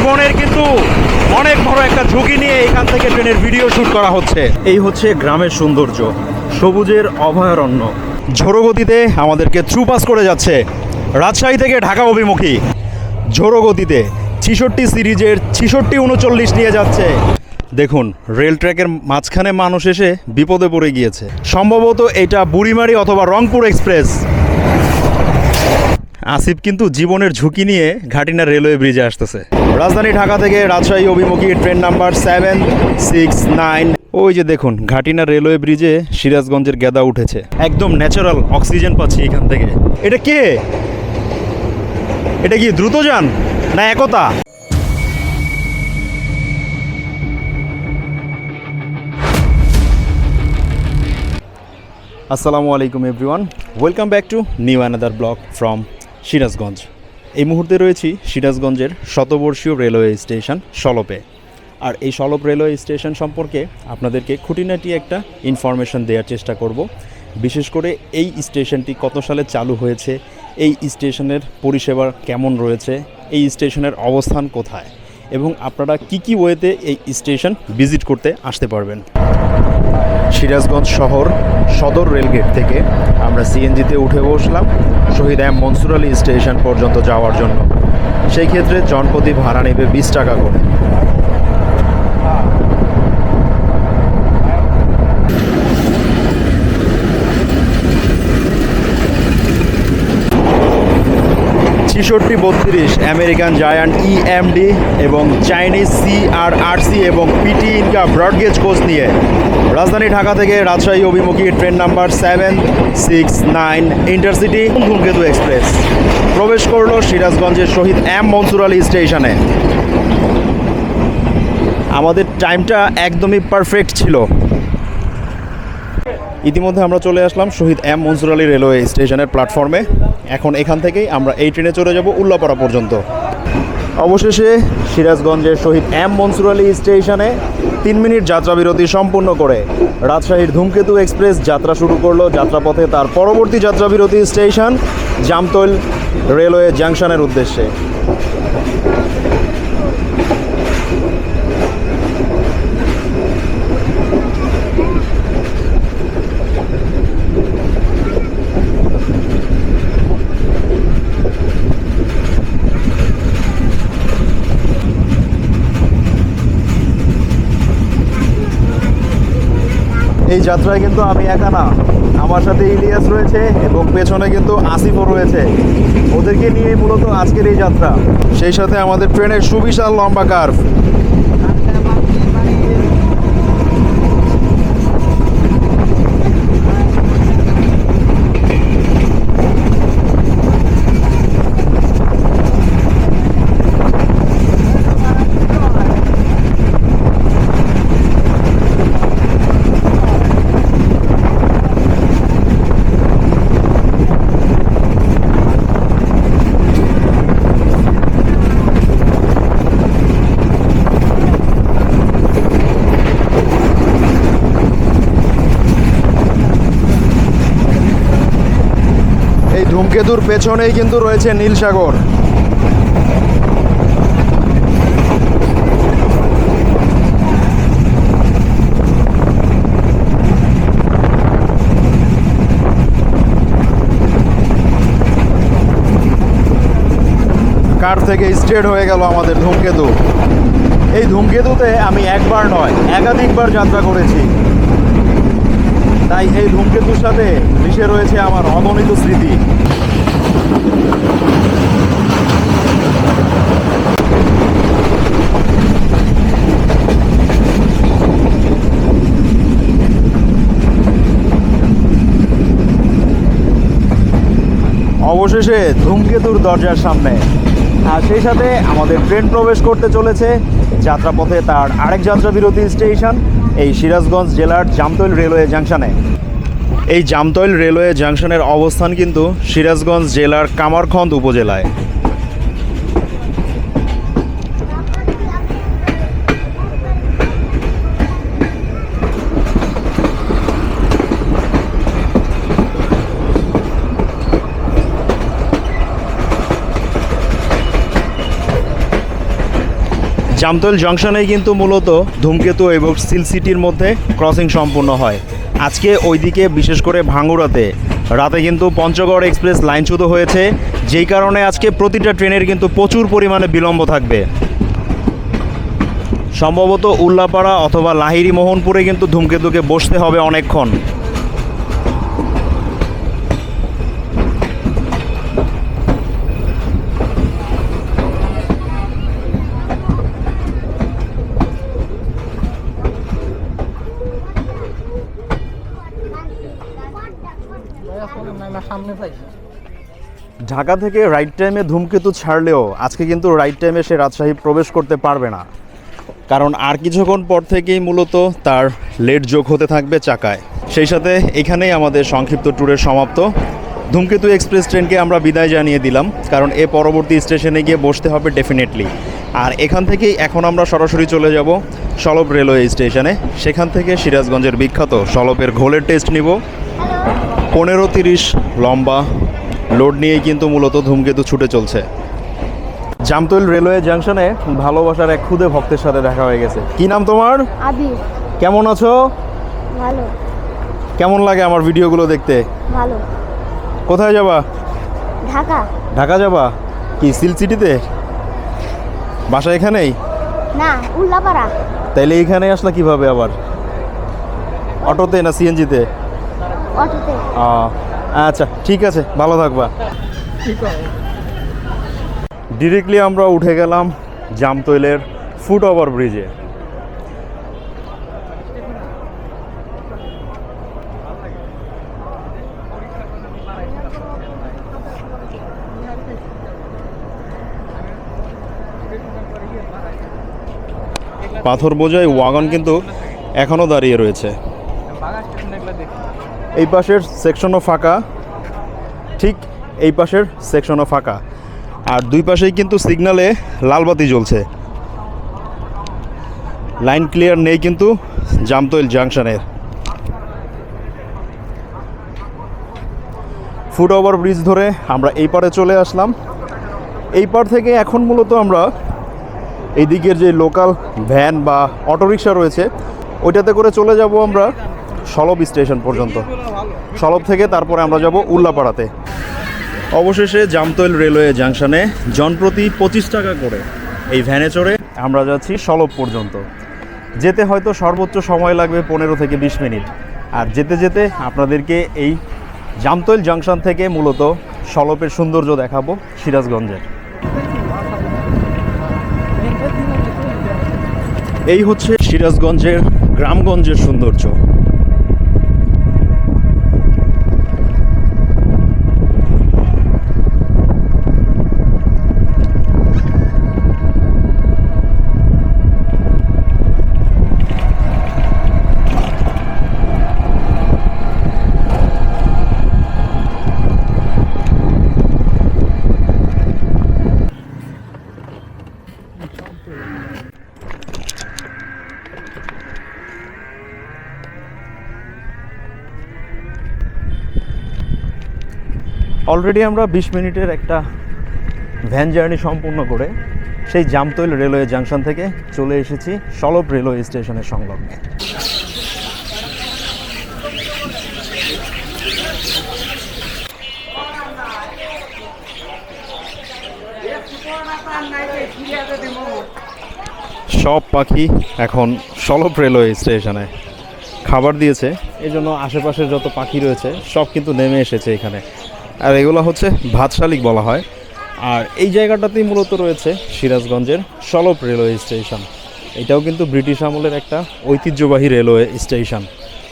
জীবনের কিন্তু অনেক বড় একটা ঝুঁকি নিয়ে এখান থেকে ট্রেনের ভিডিও শ্যুট করা হচ্ছে। এই হচ্ছে গ্রামের সৌন্দর্য সবুজের অভয়ারণ্য। ঝোড়ো গতিতে আমাদেরকে থ্রু পাস করে যাচ্ছে রাজশাহী থেকে ঢাকা অভিমুখী। ঝোড়ো গতিতে ছিষট্টি সিরিজের ছিষট্টি উনচল্লিশ নিয়ে যাচ্ছে। দেখুন রেল ট্র্যাকের মাঝখানে মানুষ এসে বিপদে পড়ে গিয়েছে। সম্ভবত এটা বুড়িমারি অথবা রংপুর এক্সপ্রেস। আসিফ কিন্তু জীবনের ঝুঁকি নিয়ে ঘাটিনা রেলওয়ে ব্রিজে আসতেছে। রাজধানী ঢাকা থেকে রাজশাহী অভিমুখী train number seven, six, nine. ওই যে দেখুন, ঘাটিনা রেলওয়ে ব্রিজে সিরাজগঞ্জের গেদা উঠেছে। একদম ন্যাচারাল অক্সিজেন পাচ্ছি এখান থেকে। এটা কে? এটা কি দ্রুতযান না একতা? আসসালামু আলাইকুম everyone welcome back to new another blog from Sirajganj. এই মুহূর্তে রয়েছি সিরাজগঞ্জের শতবর্ষীয় রেলওয়ে স্টেশন সলপে। আর এই সলপ রেলওয়ে স্টেশন সম্পর্কে আপনাদেরকে খুঁটিনাটি একটা ইনফরমেশন দেওয়ার চেষ্টা করব। বিশেষ করে এই স্টেশনটি কত সালে চালু হয়েছে, এই স্টেশনের পরিষেবা কেমন রয়েছে, এই স্টেশনের অবস্থান কোথায়? এবং আপনারা কি কি ওয়েতে এই স্টেশন ভিজিট করতে আসতে পারবেন? সিরাজগঞ্জ শহর সদর রেলগেট থেকে আমরা সিএনজিতে উঠে বসলাম শহীদ এম মনসুর আলী স্টেশন পর্যন্ত যাওয়ার জন্য। সেই ক্ষেত্রে জনপ্রতি ভাড়া নেবে বিশ টাকা করে। ছিষট্টি বত্রিশ আমেরিকান জায়ান্ট ইএমডি এবং চাইনিজ সিআরআরসি এবং PT INKA broad gauge coach নিয়ে। রাজধানী ঢাকা থেকে রাজশাহী অভিমুখী train number seven six nine intercity Dhumketu express প্রবেশ করল সিরাজগঞ্জের শহীদ এম মনসুর আলী স্টেশনে। আমাদের টাইমটা একদমই পারফেক্ট ছিল। ইতিমধ্যে আমরা চলে আসলাম শহীদ এম মনসুর আলী রেলওয়ে স্টেশনের প্ল্যাটফর্মে এখন এখান থেকেই আমরা এই ট্রেনে চলে যাব উল্লাপাড়া পর্যন্ত। অবশেষে সিরাজগঞ্জের শহীদ এম মনসুর আলী স্টেশনে তিন মিনিট যাত্রা বিরতি সম্পূর্ণ করে রাজশাহীর ধূমকেতু এক্সপ্রেস যাত্রা শুরু করল যাত্রাপথে তার পরবর্তী যাত্রা বিরতি স্টেশন জামতৈল রেলওয়ে জাংশনের উদ্দেশ্যে। এই যাত্রায় কিন্তু আমি একা না। আমার সাথে ইলিয়াস রয়েছে এবং পেছনে কিন্তু আসিফও রয়েছে। ওদেরকে নিয়ে মূলত আজকের এই যাত্রা। সেই সাথে আমাদের ট্রেনের সুবিশাল লম্বা কার্ভ এই ধূমকেতুর পেছনেই কিন্তু রয়েছে নীলসাগর কার থেকে স্ট্রেট হয়ে গেল আমাদের ধূমকেতু? এই ধূমকেতুতে আমি একবার নয়, একাধিকবার যাত্রা করেছি। তাই এই ধূমকেতুর সাথে মিশে রয়েছে আমার অগণিত স্মৃতি। অবশেষে ধূমকেতুর দরজার সামনে। আর সেই সাথে আমাদের ট্রেন প্রবেশ করতে চলেছে। যাত্রাপথে তার আরেক যাত্রা বিরতি স্টেশন, এই সিরাজগঞ্জ জেলার জামতৈল রেলওয়ে জাংশনে। এই জামতৈল রেলওয়ে জাংশনের অবস্থান কিন্তু সিরাজগঞ্জ জেলার কামারখন্দ উপজেলায়। জামতল জংশনেই কিন্তু মূলত ধূমকেতু এবং সিল সিটির মধ্যে ক্রসিং সম্পূর্ণ হয়। আজকে ওইদিকে বিশেষ করে ভাঙ্গুরাতে। রাতে কিন্তু পঞ্চগড় এক্সপ্রেস লাইনচ্যুত হয়েছে। যেই কারণে আজকে প্রতিটা ট্রেনের কিন্তু প্রচুর পরিমাণে বিলম্ব থাকবে। সম্ভবত উল্লাপাড়া অথবা লাহিরি মোহনপুরে কিন্তু ধূমকেতুকে বসতে হবে অনেকক্ষণ সামনে পাই ঢাকা থেকে রাইট টাইমে ধূমকেতু ছাড়লেও আজকে কিন্তু রাইট টাইমে সে রাজশাহী প্রবেশ করতে পারবে না। কারণ আর কিছুক্ষণ পর থেকেই মূলত তার লেট যোগ হতে থাকবে চাকায়। সেই সাথে এখানেই আমাদের সংক্ষিপ্ত ট্যুরের সমাপ্ত। ধূমকেতু এক্সপ্রেস ট্রেনকে আমরা বিদায় জানিয়ে দিলাম, কারণ এ পরবর্তী স্টেশনে গিয়ে বসতে হবে ডেফিনেটলি আর এখান থেকেই এখন আমরা সরাসরি চলে যাব সলব রেলওয়ে স্টেশনে সেখান থেকে সিরাজগঞ্জের বিখ্যাত সলবের ঘোলের টেস্ট নিব। পনেরো তিরিশ লম্বা লোড নিয়েই কিন্তু মূলত ধূমকেতু ছুটে চলছে। জামতৈল রেলওয়ে জাংশনে ভালোবাসার এক ক্ষুদে ভক্তের সাথে দেখা হয়ে গেছে। কি নাম তোমার? আবির। কেমন আছো? ভালো। কেমন লাগে আমার ভিডিওগুলো দেখতে? ভালো। কোথায় যাবা? ঢাকা। ঢাকা যাবা? কি সিল সিটিতে? বাসা এখানেই? না উল্লাপাড়া। তাইলে এইখানে আসলা কীভাবে আবার? অটোতে না সিএনজিতে? অটোতে। আচ্ছা ঠিক আছে, ভালো থাকবা। ডিরেক্টলি আমরা উঠে গেলাম জামতৈলের ফুট ওভার ব্রিজে পাথর বোঝাই ওয়াগন কিন্তু এখনও দাঁড়িয়ে রয়েছে বাগান স্টেশন এগুলো দেখি এই পাশের সেকশনও ফাঁকা। ঠিক এই পাশের সেকশনও ফাঁকা। আর দুই পাশেই কিন্তু সিগনালে লাল বাতি জ্বলছে। লাইন ক্লিয়ার নেই কিন্তু জামতৈল জাংশনের ফুট ওভার ব্রিজ ধরে আমরা এই পারে চলে আসলাম। এই পার থেকে এখন মূলত আমরা এই দিকের যে লোকাল ভ্যান বা অটোরিকশা রয়েছে, ওইটাতে করে চলে যাব আমরা। সলব স্টেশন পর্যন্ত। সলব থেকে তারপরে আমরা যাব উল্লাপাড়াতে। অবশেষে জামতৈল রেলওয়ে জাংশনে জনপ্রতি পঁচিশ টাকা করে এই ভ্যানে চড়ে আমরা যাচ্ছি সলব পর্যন্ত। যেতে হয়তো সর্বোচ্চ সময় লাগবে পনেরো থেকে বিশ মিনিট। আর যেতে যেতে আপনাদেরকে এই জামতৈল জাংশন থেকে মূলত সলপের সৌন্দর্য দেখাবো সিরাজগঞ্জের। এই হচ্ছে সিরাজগঞ্জের গ্রামগঞ্জের সৌন্দর্য। অলরেডি আমরা বিশ মিনিটের একটা ভ্যান জার্নি সম্পূর্ণ করে সেই জামতৈল রেলওয়ে জাংশন থেকে চলে এসেছি সলব রেলওয়ে স্টেশনের সংলগ্নে। সব পাখি এখন সলব রেলওয়ে স্টেশনে খাবার দিয়েছে। এই জন্য আশেপাশের যত পাখি রয়েছে, সব কিন্তু নেমে এসেছে এখানে। আর এগুলো হচ্ছে ভাত শালিক বলা হয়। আর এই জায়গাটাতেই মূলত রয়েছে সিরাজগঞ্জের সলব রেলওয়ে স্টেশন। এটাও কিন্তু ব্রিটিশ আমলের একটা ঐতিহ্যবাহী রেলওয়ে স্টেশন।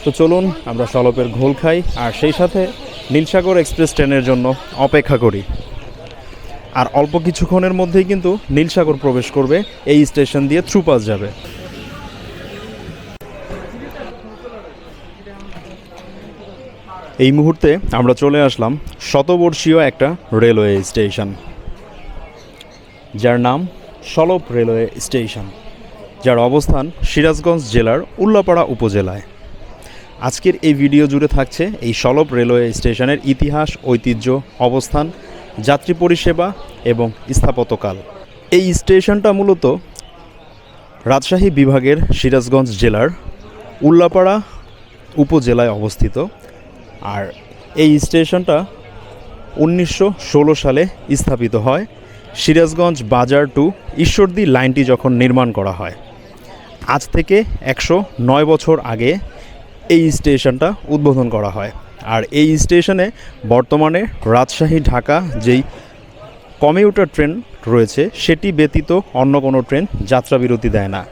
তো চলুন, আমরা সলপের ঘোল খাই আর সেই সাথে নীলসাগর এক্সপ্রেস ট্রেনের জন্য অপেক্ষা করি। আর অল্প কিছুক্ষণের মধ্যেই কিন্তু নীলসাগর প্রবেশ করবে, এই স্টেশন দিয়ে থ্রুপাস যাবে। এই মুহূর্তে আমরা চলে আসলাম শতবর্ষীয় একটা রেলওয়ে স্টেশন, যার নাম সলপ রেলওয়ে স্টেশন, যার অবস্থান সিরাজগঞ্জ জেলার উল্লাপাড়া উপজেলায়। আজকের এই ভিডিও জুড়ে থাকছে এই সলপ রেলওয়ে স্টেশনের ইতিহাস, ঐতিহ্য, অবস্থান, যাত্রী পরিষেবা এবং স্থাপত্যকাল। এই স্টেশনটা মূলত রাজশাহী বিভাগের সিরাজগঞ্জ জেলার উল্লাপাড়া উপজেলায় অবস্থিত। আর এই স্টেশনটা উনিশশো ষোলো সালে স্থাপিত হয়। সিরাজগঞ্জ বাজার টু ঈশ্বরদী লাইনটি যখন নির্মাণ করা হয়। আজ থেকে একশো নয় বছর আগে এই স্টেশনটা উদ্বোধন করা হয়। আর এই স্টেশনে বর্তমানে রাজশাহী, ঢাকা যেই কমিউটার ট্রেন রয়েছে, সেটি ব্যতীত অন্য কোনো ট্রেন যাত্রা বিরতি দেয় না।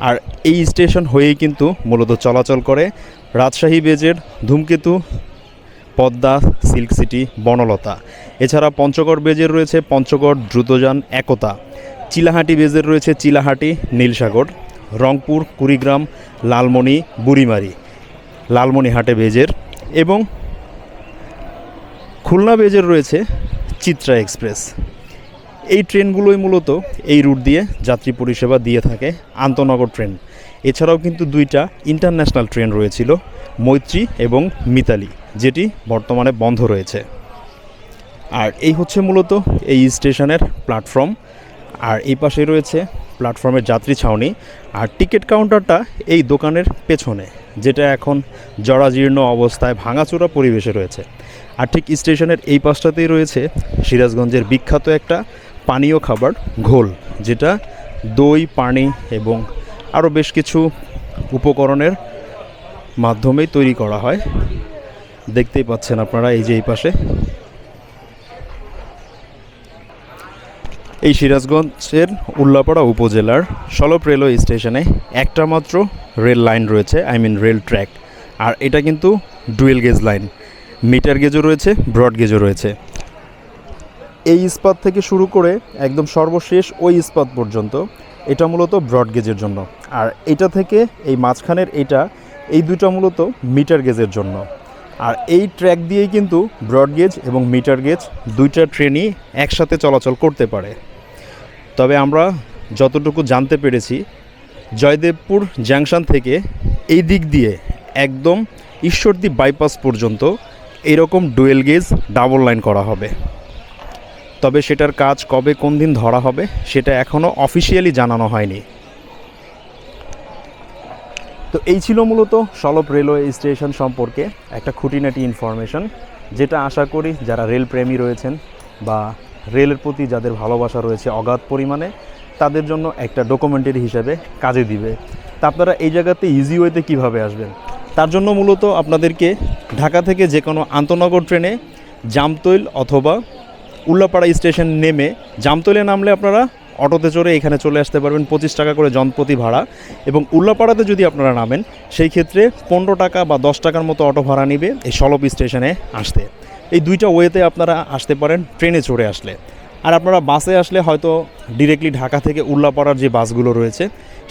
আর এই স্টেশন হয়েই কিন্তু মূলত চলাচল করে। রাজশাহী বেজের ধূমকেতু পদ্মা, সিল্ক সিটি, বনলতা। এছাড়া পঞ্চগড় বেজের রয়েছে পঞ্চগড় দ্রুতযান একতা। চিলাহাটি বেজের রয়েছে চিলাহাটি, নীলসাগর। রংপুর, কুড়িগ্রাম, লালমনি, বুড়িমারি। লালমনিহাটে বেজের। এবং খুলনা বেজের রয়েছে চিত্রা এক্সপ্রেস। এই ট্রেনগুলোই মূলত এই রুট দিয়ে যাত্রী পরিষেবা দিয়ে থাকে আন্তনগর ট্রেন। এছাড়াও কিন্তু দুইটা ইন্টারন্যাশনাল ট্রেন রয়েছিল, মৈত্রী এবং মিতালি। যেটি বর্তমানে বন্ধ রয়েছে। আর এই হচ্ছে মূলত এই স্টেশনের প্ল্যাটফর্ম। আর এই পাশে রয়েছে প্ল্যাটফর্মের যাত্রী ছাউনি। আর টিকিট কাউন্টারটা এই দোকানের পেছনে, যেটা এখন জরাজীর্ণ অবস্থায় ভাঙাচোরা পরিবেশে রয়েছে। আর ঠিক স্টেশনের এই পাশটাতেই রয়েছে সিরাজগঞ্জের বিখ্যাত একটা পানীয় খাবার ঘোল, যেটা দই, পানি এবং আরও বেশ কিছু উপকরণের মাধ্যমেই তৈরি করা হয়। দেখতেই পাচ্ছেন আপনারা এই যে এই পাশে। এই সিরাজগঞ্জের উল্লাপাড়া উপজেলার সলপ রেলওয়ে স্টেশনে একটা মাত্র রেল লাইন রয়েছে আই মিন রেল ট্র্যাক। আর এটা কিন্তু ডুয়েল গেজ লাইন, মিটার গেজও রয়েছে, ব্রড গেজও রয়েছে। এই ইস্পাত থেকে শুরু করে একদম সর্বশেষ ওই ইস্পাত পর্যন্ত এটা মূলত ব্রড গেজের জন্য। আর এটা থেকে এই মাঝখানের এটা, এই দুটা মূলত মিটার গেজের জন্য। আর এই ট্র্যাক দিয়েই কিন্তু ব্রড গেজ এবং মিটার গেজ দুইটা ট্রেনই একসাথে চলাচল করতে পারে। তবে আমরা যতটুকু জানতে পেরেছি, জয়দেবপুর জাংশন থেকে এই দিক দিয়ে একদম ঈশ্বরদী বাইপাস পর্যন্ত এরকম ডুয়েল গেজ ডাবল লাইন করা হবে। তবে সেটার কাজ কবে কোন দিন ধরা হবে, সেটা এখনও অফিসিয়ালি জানানো হয়নি। তো এই ছিল মূলত সলপ রেলওয়ে স্টেশন সম্পর্কে একটা খুঁটিনাটি ইনফরমেশন যেটা আশা করি যারা রেল প্রেমী রয়েছেন বা রেলের প্রতি যাদের ভালোবাসা রয়েছে অগাধ পরিমাণে, তাদের জন্য একটা ডকুমেন্টারি হিসাবে কাজে দিবে। তা আপনারা এই জায়গাতে ইজি ওয়েতে কীভাবে আসবেন? তার জন্য মূলত আপনাদেরকে ঢাকা থেকে যে কোনো আন্তনগর ট্রেনে জামতৈল অথবা উল্লাপাড়া স্টেশন নেমে, জামতৈলে নামলে আপনারা অটোতে চড়ে এখানে চলে আসতে পারবেন পঁচিশ টাকা করে জনপ্রতি ভাড়া। এবং উল্লাপাড়াতে যদি আপনারা নামেন, সেই ক্ষেত্রে পনেরো টাকা বা দশ টাকার মতো অটো ভাড়া নিবে এই সলপ স্টেশনে আসতে। এই দুইটা ওয়েতে আপনারা আসতে পারেন ট্রেনে চড়ে আসলে। আর আপনারা বাসে আসলে হয়তো ডিরেক্টলি ঢাকা থেকে উল্লাপাড়ার যে বাসগুলো রয়েছে,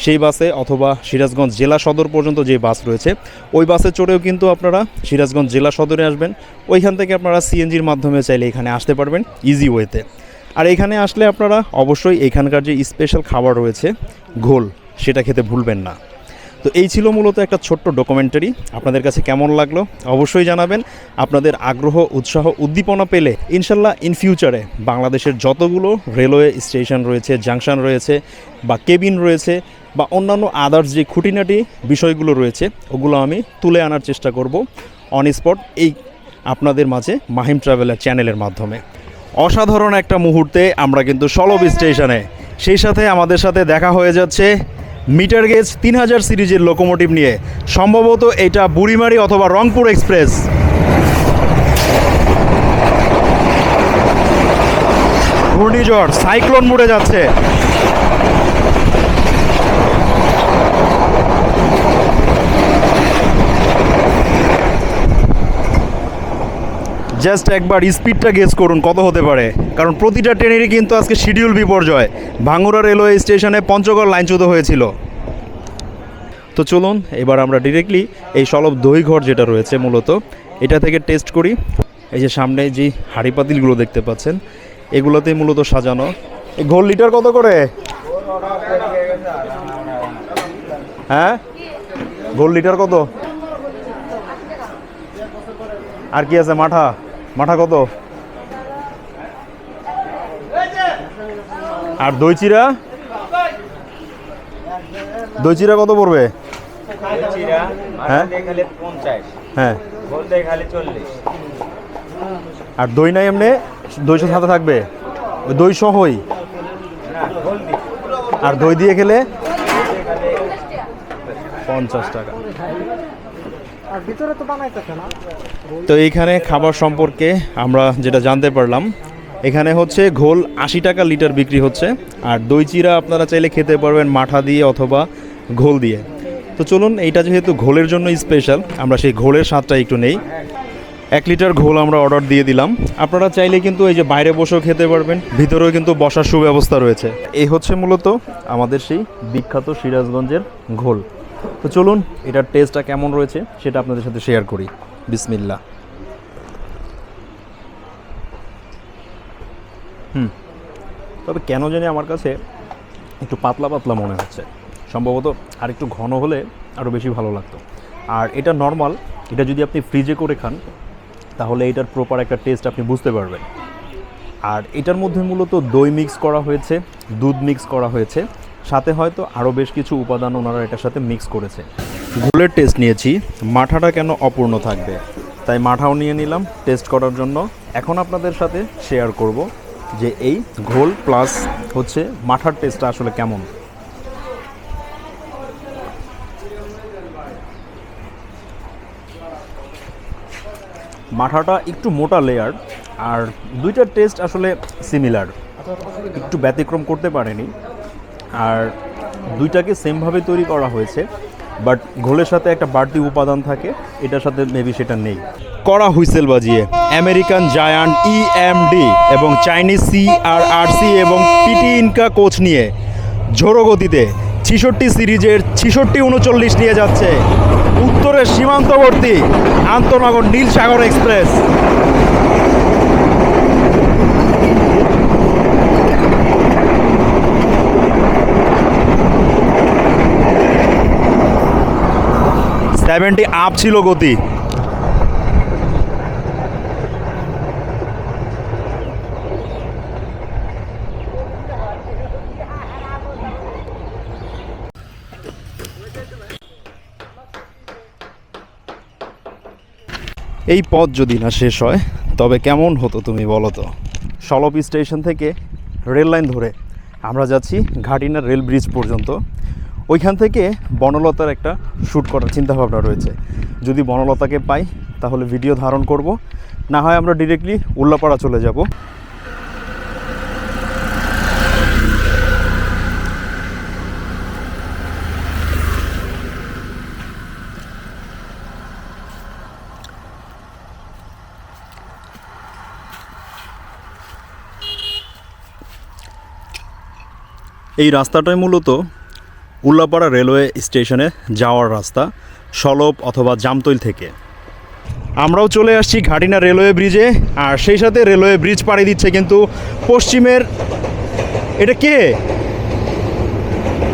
সেই বাসে অথবা সিরাজগঞ্জ জেলা সদর পর্যন্ত যে বাস রয়েছে, ওই বাসে চড়েও কিন্তু আপনারা সিরাজগঞ্জ জেলা সদরে আসবেন। ওইখান থেকে আপনারা সিএনজির মাধ্যমে চাইলে এখানে আসতে পারবেন ইজি ওয়েতে আর এখানে আসলে আপনারা অবশ্যই এখানকার যে স্পেশাল খাবার রয়েছে, ঘোল, সেটা খেতে ভুলবেন না। তো এই ছিল মূলত একটা ছোট্ট ডকুমেন্টারি আপনাদের কাছে কেমন লাগল অবশ্যই জানাবেন। আপনাদের আগ্রহ, উৎসাহ, উদ্দীপনা পেলে ইনশাল্লাহ ইন ফিউচারে বাংলাদেশের যতগুলো রেলওয়ে স্টেশন রয়েছে জাংশন রয়েছে, বা কেবিন রয়েছে, বা অন্যান্য আদার্স যে খুঁটিনাটি বিষয়গুলো রয়েছে, ওগুলো আমি তুলে আনার চেষ্টা করব অন স্পট এই আপনাদের মাঝে মাহিম ট্রাভেলার চ্যানেলের মাধ্যমে। অসাধারণ একটা মুহূর্তে আমরা কিন্তু সলব স্টেশনে। সেই সাথে আমাদের সাথে দেখা হয়ে যাচ্ছে মিটার গেজ তিন হাজার সিরিজের লোকোমোটিভ নিয়ে। সম্ভবত এটা বুড়িমারি অথবা রংপুর এক্সপ্রেস। ঘূর্ণিঝড়, সাইক্লোন মুড়ে যাচ্ছে। জাস্ট একবার স্পিডটা গেস করুন কত হতে পারে। কারণ প্রতিটা ট্রেনেরই কিন্তু আজকে শিডিউল বিপর্যয়। ভাঙ্গুরা রেলওয়ে স্টেশনে পঞ্চগড় লাইনচ্যুত হয়েছিল। তো চলুন, এবার আমরা ডিরেক্টলি এই সলব দইঘর যেটা রয়েছে মূলত, এটা থেকে টেস্ট করি। এই যে সামনে যে হাঁড়ি পাতিলগুলো দেখতে পাচ্ছেন এগুলোতেই মূলত সাজানো। এই ঘোল লিটার কত করে? হ্যাঁ? গোল লিটার কত? আর কি আছে মাঠা? মাঠা কত? আর দই চিরা দই চিরা কত পড়বে হ্যাঁ? হ্যাঁ। আর দই নাই এমনি? দই সাথে থাকবে? ওই দই সহই? আর দই দিয়ে খেলে পঞ্চাশ টাকা। তো তো এইখানে খাবার সম্পর্কে আমরা যেটা জানতে পারলাম, এখানে হচ্ছে ঘোল আশি টাকা লিটার বিক্রি হচ্ছে, আর দই চিরা আপনারা চাইলে খেতে পারবেন মাঠা দিয়ে অথবা ঘোল দিয়ে। তো চলুন, এইটা যেহেতু ঘোলের জন্য স্পেশাল আমরা সেই ঘোলের স্বাদটা একটু নেই। এক লিটার ঘোল আমরা অর্ডার দিয়ে দিলাম। আপনারা চাইলে কিন্তু এই যে বাইরে বসেও খেতে পারবেন, ভিতরেও কিন্তু বসার সুব্যবস্থা রয়েছে। এই হচ্ছে মূলত আমাদের সেই বিখ্যাত সিরাজগঞ্জের ঘোল। তো চলুন, এটার টেস্টটা কেমন রয়েছে সেটা আপনাদের সাথে শেয়ার করি। বিসমিল্লা হুম, তবে কেন জানি আমার কাছে একটু পাতলা পাতলা মনে হচ্ছে। সম্ভবত আর একটু ঘন হলে আরও বেশি ভালো লাগতো। আর এটা নর্মাল এটা যদি আপনি ফ্রিজে করে খান, তাহলে এটার প্রপার একটা টেস্ট আপনি বুঝতে পারবেন। আর এটার মধ্যে মূলত দই মিক্স করা হয়েছে, দুধ মিক্স করা হয়েছে। সাথে হয়তো আরও বেশ কিছু উপাদান ওনারা এটার সাথে মিক্স করেছে। ঘোলের টেস্ট নিয়েছি, মাঠাটা কেন অপূর্ণ থাকবে? তাই মাঠাও নিয়ে নিলাম টেস্ট করার জন্য। এখন আপনাদের সাথে শেয়ার করব যে এই ঘোল প্লাস হচ্ছে মাঠার টেস্টটা আসলে কেমন। মাঠাটা একটু মোটা লেয়ার আর দুইটার টেস্ট আসলে সিমিলার একটু ব্যতিক্রম করতে পারেনি। আর দুইটাকে সেমভাবে তৈরি করা হয়েছে বাট ঘোলের সাথে একটা বাড়তি উপাদান থাকে, এটার সাথে মেবি সেটা নেই। কড়া হুইসেল বাজিয়ে আমেরিকান জায়ান্ট ইএমডি এবং Chinese C R R C এবং পিটি ইনকা কোচ নিয়ে ঝোড়ো গতিতে ছিষট্টি সিরিজের ছিষট্টি উনচল্লিশ নিয়ে যাচ্ছে। উত্তরের সীমান্তবর্তী আন্তনগর Nil Sagar express. Seventy up ছিল গতি। এই পথ যদি না শেষ হয়, তবে কেমন হতো তুমি বলো তো? সলপ স্টেশন থেকে রেল লাইন ধরে আমরা যাচ্ছি ঘাটিনা রেল ব্রিজ পর্যন্ত। ওইখান থেকে বনলতার একটা শ্যুট করার চিন্তাভাবনা রয়েছে। যদি বনলতাকে পাই, তাহলে ভিডিও ধারণ করব। না হয় আমরা ডিরেক্টলি উল্লাপাড়া চলে যাব। এই রাস্তাটাই মূলত উল্লাপাড়া রেলওয়ে স্টেশনে যাওয়ার রাস্তা সলপ অথবা জামতৈল থেকে। আমরাও চলে আসছি ঘাটিনা রেলওয়ে ব্রিজে, আর সেই সাথে রেলওয়ে ব্রিজ পাড়ি দিচ্ছে কিন্তু পশ্চিমের এটা কে?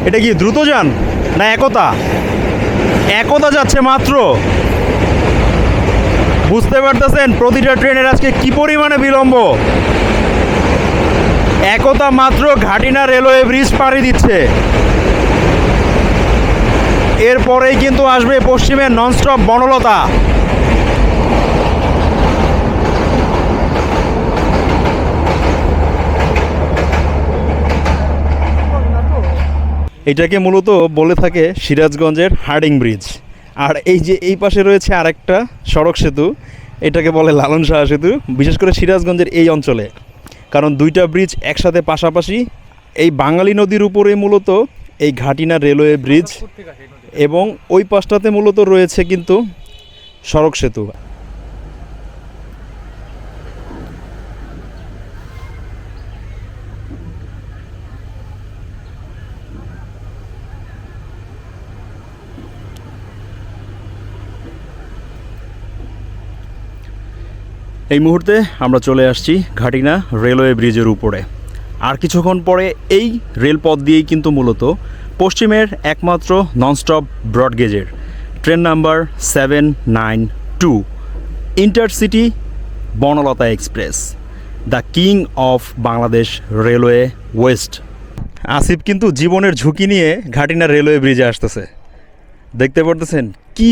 এটা কি দ্রুতযান না একতা? একতা যাচ্ছে মাত্র। বুঝতে পারতেছেন প্রতিটা ট্রেনের আজকে কি পরিমাণে বিলম্ব? একতা মাত্র ঘাটিনা রেলওয়ে ব্রিজ পাড়ি দিচ্ছে। এরপরেই কিন্তু আসবে পশ্চিমের ননস্টপ বনলতা। এটাকে মূলত বলে থাকে সিরাজগঞ্জের হার্ডিং ব্রিজ। আর এই যে এই পাশে রয়েছে আরেকটা সড়ক সেতু, এটাকে বলে লালন শাহ সেতু, বিশেষ করে সিরাজগঞ্জের এই অঞ্চলে। কারণ দুইটা ব্রিজ একসাথে পাশাপাশি এই বাঙালি নদীর উপরে মূলত এই ঘাটিনা রেলওয়ে ব্রিজ এবং ওই পাশটাতে মূলত রয়েছে কিন্তু সড়ক সেতু। এই মুহূর্তে আমরা চলে আসছি ঘাটিনা রেলওয়ে ব্রিজের উপরে। আর কিছুক্ষণ পরে এই রেলপথ দিয়েই কিন্তু মূলত পশ্চিমের একমাত্র nonstop ব্রডগেজের। Train number seven nine two, intercity Banalata express, the king of Bangladesh railway west. Asif কিন্তু জীবনের ঝুঁকি নিয়ে ঘাটিনা রেলওয়ে ব্রিজে আসতেছে। দেখতে পারতেছেন কি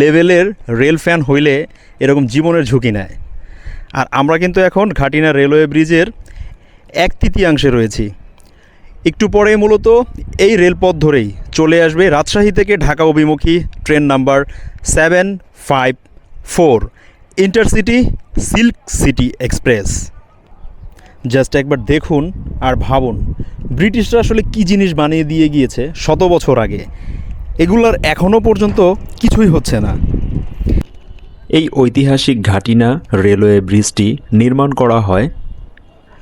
লেভেলের রেল ফ্যান হইলে এরকম জীবনের ঝুঁকি নেয়। আর আমরা কিন্তু এখন ঘাটিনা রেলওয়ে ব্রিজের এক তৃতীয়াংশে রয়েছি। একটু পরে মূলত এই রেলপথ ধরেই চলে আসবে রাজশাহী থেকে ঢাকা অভিমুখী train number seven five four, intercity silk city express. Just একবার দেখুন আর ভাবুন, ব্রিটিশরা আসলে কি জিনিস বানিয়ে দিয়ে গিয়েছে শত বছর আগে? এগুলার এখনও পর্যন্ত কিছুই হচ্ছে না। এই ঐতিহাসিক ঘাটিনা, রেলওয়ে ব্রিজটি নির্মাণ করা হয়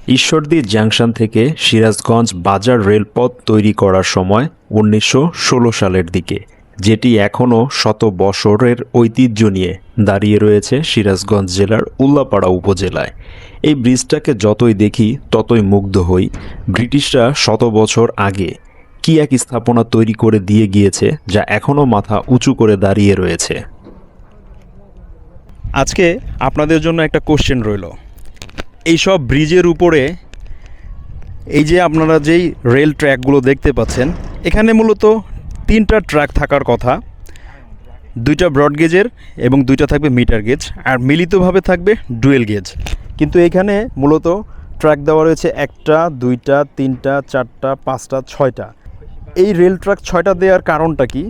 ঈশ্বরদী জাংশন থেকে সিরাজগঞ্জ বাজার রেলপথ তৈরি করার সময় উনিশশো ষোলো সালের দিকে, যেটি এখনও শত বছরের ঐতিহ্য নিয়ে দাঁড়িয়ে রয়েছে সিরাজগঞ্জ জেলার উল্লাপাড়া উপজেলায়। এই ব্রিজটাকে যতই দেখি, ততই মুগ্ধ হই। ব্রিটিশরা শত বছর আগে কি এক স্থাপনা তৈরি করে দিয়ে গিয়েছে, যা এখনও মাথা উঁচু করে দাঁড়িয়ে রয়েছে? আজকে আপনাদের জন্য একটা কোশ্চেন রইল। এইসব ব্রিজের উপরে এই যে আপনারা যেই রেল ট্র্যাকগুলো দেখতে পাচ্ছেন, এখানে মূলত তিনটা ট্র্যাক থাকার কথা। দুইটা ব্রড গেজের এবং দুইটা থাকবে মিটার গেজ, আর মিলিতভাবে থাকবে ডুয়েল গেজ। কিন্তু এখানে মূলত ট্র্যাক দেওয়া রয়েছে একটা, দুইটা, তিনটা, চারটা, পাঁচটা, ছয়টা। এই রেল ট্র্যাক ছয়টা দেওয়ার কারণটা কি?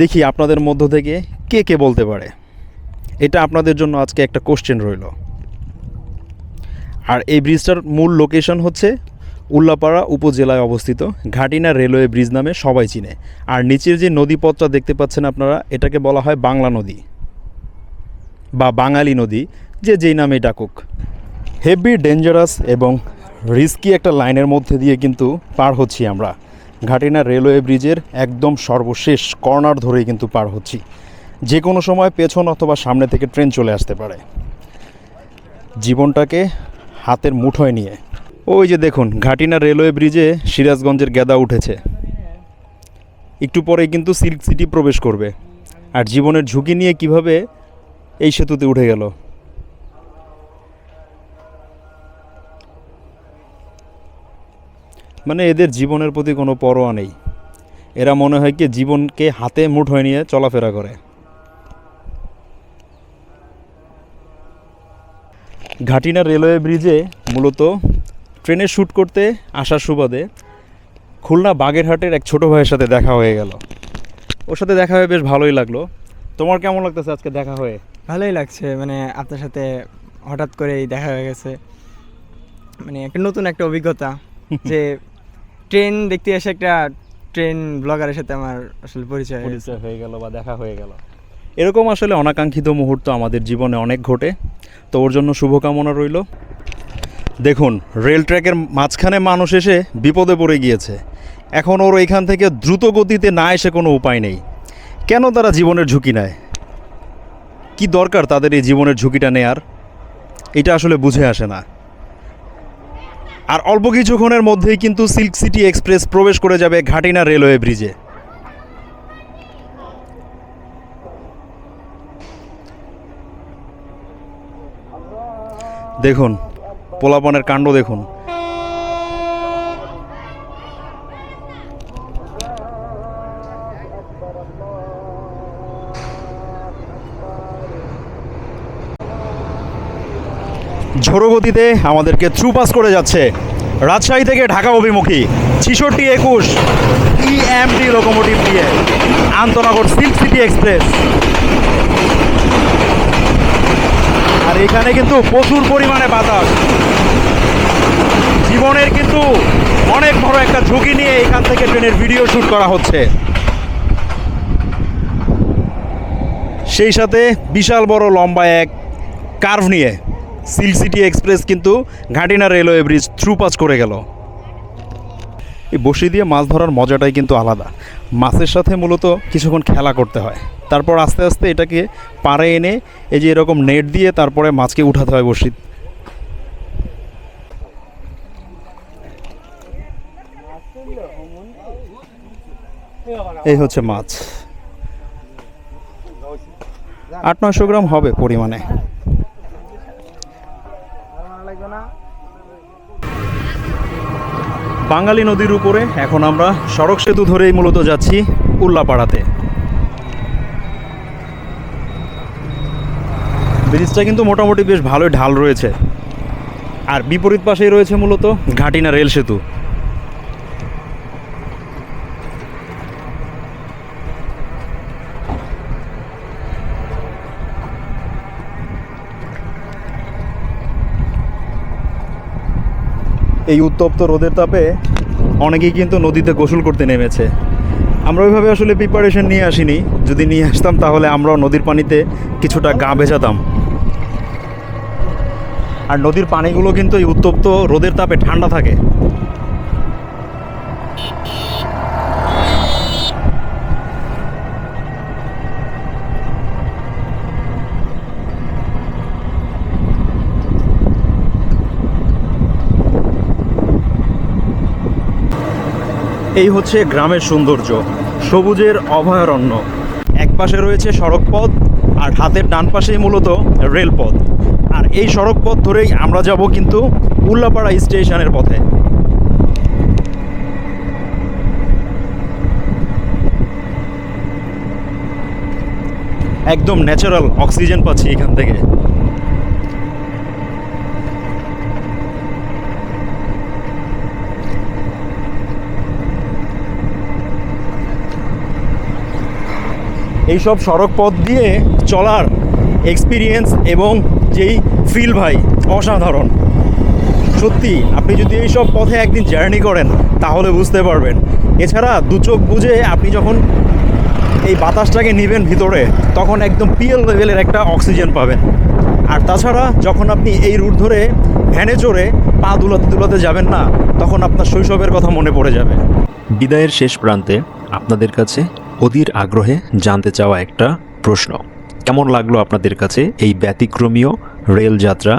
দেখি আপনাদের মধ্য থেকে কে কে বলতে পারে। এটা আপনাদের জন্য আজকে একটা কোশ্চেন রইল। আর এই ব্রিজটার মূল লোকেশন হচ্ছে উল্লাপাড়া উপজেলায় অবস্থিত। ঘাটিনা রেলওয়ে ব্রিজ নামে সবাই চিনে। আর নিচের যে নদীপথটা দেখতে পাচ্ছেন আপনারা, এটাকে বলা হয় বাংলা নদী বা বাঙালি নদী, যে যেই নামে ডাকুক। হেভি ডেঞ্জারাস এবং রিস্কি একটা লাইনের মধ্যে দিয়ে কিন্তু পার হচ্ছি আমরা। ঘাটিনা রেলওয়ে ব্রিজের একদম সর্বশেষ কর্নার ধরেই কিন্তু পার হচ্ছি। যে কোনো সময় পেছন অথবা সামনে থেকে ট্রেন চলে আসতে পারে। জীবনটাকে হাতের মুঠোয় নিয়ে। ওই যে দেখুন, ঘাটিনা রেলওয়ে ব্রিজে সিরাজগঞ্জের গেদা উঠেছে। একটু পরেই কিন্তু সিল্ক সিটি প্রবেশ করবে। আর জীবনের ঝুঁকি নিয়ে কীভাবে এই সেতুতে উঠে গেল? মানে এদের জীবনের প্রতি কোনো পরোয়া নেই। এরা মনে হয় কি, জীবনকে হাতে মুঠোয় নিয়ে চলাফেরা করে। ঘাটিনা রেলওয়ে ব্রিজে মূলত ট্রেনে শ্যুট করতে আসার সুবাদে খুলনা বাগেরহাটের এক ছোট ভাইয়ের সাথে দেখা হয়ে গেল। ওর সাথে দেখা হয়ে বেশ ভালোই লাগল। তোমার কেমন লাগতেছে আজকে দেখা হয়ে? ভালোই লাগছে মানে আপনার সাথে হঠাৎ করেই দেখা হয়ে গেছে। মানে একটা নতুন একটা অভিজ্ঞতা যে ট্রেন দেখতে এসে একটা ট্রেন ব্লগারের সাথে আমার আসলে পরিচয় হয়ে গেল বা দেখা হয়ে গেল। এরকম আসলে অনাকাঙ্ক্ষিত মুহূর্ত আমাদের জীবনে অনেক ঘটে। তো ওর জন্য শুভকামনা রইল। দেখুন, রেল ট্র্যাকের মাঝখানে মানুষ এসে বিপদে পড়ে গিয়েছে। এখন ওর এখান থেকে দ্রুত গতিতে না এসে কোনো উপায় নেই। কেন তারা জীবনের ঝুঁকি নেয়? কি দরকার তাদের এই জীবনের ঝুঁকিটা নেয়ার? এটা আসলে বুঝে আসে না। আর অল্প কিছুক্ষণের মধ্যেই কিন্তু সিল্ক সিটি এক্সপ্রেস প্রবেশ করে যাবে ঘাটিনা রেলওয়ে ব্রিজে। দেখুন, পোলাপনের কাণ্ড দেখুন। ঝোড়ো গতিতে আমাদেরকে থ্রু পাস করে যাচ্ছে। রাজশাহী থেকে ঢাকা অভিমুখী, ছিষট্টি একুশ ইএমটি লোকোমোটিভ দিয়ে, আন্তনগর সিল্ক সিটি এক্সপ্রেস। আর এখানে কিন্তু প্রচুর পরিমাণে বাতাস। জীবনের কিন্তু অনেক বড় একটা ঝুঁকি নিয়ে এখান থেকে ট্রেনের ভিডিও শ্যুট করা হচ্ছে। সেই সাথে বিশাল বড় লম্বা এক কার্ভ নিয়ে সিল সিটি এক্সপ্রেস কিন্তু Ghatina railway bridge through pass করে গেল। এই বসি দিয়ে মাছ ধরার মজাটাই কিন্তু আলাদা। মাছের সাথে মূলত কিছুক্ষণ খেলা করতে হয়। তারপর আস্তে আস্তে এটাকে পাড়ে এনে এই যে এরকম নেট দিয়ে তারপরে মাছকে উঠাতে হয় বসি। এই হচ্ছে মাছ। আট নয়শো গ্রাম হবে পরিমাণে। বাঙালি নদীর উপরে এখন আমরা সড়ক সেতু ধরেই মূলত যাচ্ছি উল্লাপাড়াতে। ব্রিজটা কিন্তু মোটামুটি বেশ ভালোই ঢাল রয়েছে। আর বিপরীত পাশেই রয়েছে মূলত ঘাটিনা রেল সেতু। এই উত্তপ্ত রোদের তাপে অনেকেই কিন্তু নদীতে গোসল করতে নেমেছে। আমরা ওইভাবে আসলে প্রিপারেশন নিয়ে আসিনি। যদি নিয়ে আসতাম তাহলে আমরাও নদীর পানিতে কিছুটা গা ভেজাতাম। আর নদীর পানিগুলো কিন্তু এই উত্তপ্ত রোদের তাপে ঠান্ডা থাকে। এই হচ্ছে গ্রামের সৌন্দর্য, সবুজের অভয়ারণ্য। এক পাশে রয়েছে সড়কপথ, আর হাতের ডান পাশেই মূলত রেলপথ। আর এই সড়কপথ ধরেই আমরা যাব কিন্তু উল্লাপাড়া স্টেশনের পথে। একদম ন্যাচারাল অক্সিজেন পাচ্ছি এখান থেকে। এইসব সড়ক পথ দিয়ে চলার এক্সপিরিয়েন্স এবং যেই ফিল ভাই, অসাধারণ। সত্যি, আপনি যদি এইসব পথে একদিন জার্নি করেন, তাহলে বুঝতে পারবেন। এছাড়া দু চোখ বুঝে আপনি যখন এই বাতাসটাকে নেবেন ভিতরে, তখন একদম পিএল লেভেলের একটা অক্সিজেন পাবেন। আর তাছাড়া যখন আপনি এই রুট ধরে ভ্যানে চড়ে পা দুলাতে দুলাতে যাবেন না, তখন আপনার শৈশবের কথা মনে পড়ে যাবে। বিদায়ের শেষ প্রান্তে আপনাদের কাছে অধীর আগ্রহে জানতে চাওয়া একটা প্রশ্ন। কেমন লাগল আপনাদের কাছে এই ব্যতিক্রমীয় রেল যাত্রা?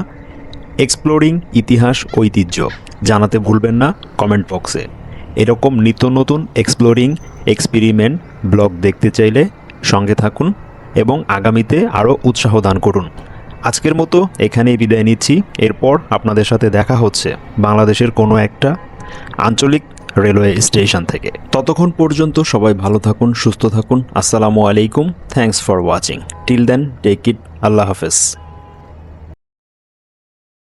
এক্সপ্লোরিং ইতিহাস, ঐতিহ্য জানাতে ভুলবেন না কমেন্ট বক্সে। এরকম নিত্য নতুন এক্সপ্লোরিং এক্সপেরিমেন্ট ব্লগ দেখতে চাইলে সঙ্গে থাকুন এবং আগামীতে আরও উৎসাহ দান করুন। আজকের মতো এখানেই বিদায় নিচ্ছি। এরপর আপনাদের সাথে দেখা হচ্ছে বাংলাদেশের কোনো একটা আঞ্চলিক রেলওয়ে স্টেশন থেকে। ততক্ষণ পর্যন্ত সবাই ভালো থাকুন, সুস্থ থাকুন। আসসালামু আলাইকুম। Thanks for watching till then take it আল্লাহ হাফেজ।